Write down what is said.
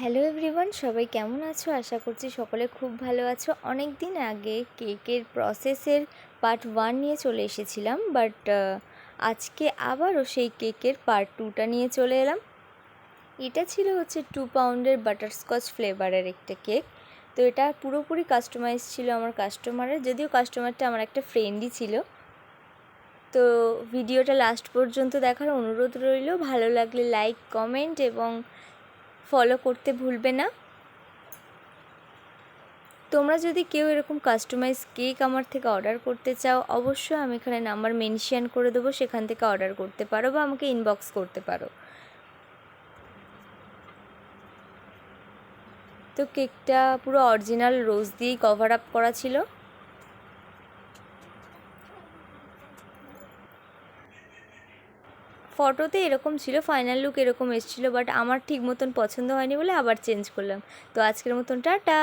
Hello everyone সবাই কেমন আছো? আশা করছি সকলে খুব ভালো আছো। অনেক দিন আগে কেকের প্রসেসের পার্ট ওয়ান নিয়ে চলে এসেছিলাম বাট আজকে আবারও সেই কেকের পার্ট টুটা নিয়ে চলে এলাম। এটা ছিল হচ্ছে টু পাউন্ডের বাটারস্কচ ফ্লেভারের একটা কেক তো এটা পুরোপুরি কাস্টমাইজ ছিল আমার কাস্টমারের যদিও কাস্টমারটা আমার একটা ফ্রেন্ডই ছিল। তো ভিডিওটা লাস্ট পর্যন্ত দেখার অনুরোধ রইল। ভালো লাগলে লাইক কমেন্ট এবং ফলো করতে ভুলবে না। তোমরা যদি কেউ এরকম কাস্টমাইজ কেক আমার থেকে অর্ডার করতে চাও, অবশ্যই আমি এখানে নাম্বার মেনশন করে দেবো, সেখান থেকে অর্ডার করতে পারো বা আমাকে ইনবক্স করতে পারো। তো কেকটা পুরো অরিজিনাল রোজ দিয়েই কভার আপ করা ছিল। ফটোতে এরকম ছিল ফাইনাল লুক এরকম এসেছিল বাট আমার ঠিক মতন পছন্দ হয়নি বলে আবার চেঞ্জ করলাম। তো আজকের মতন টাটা!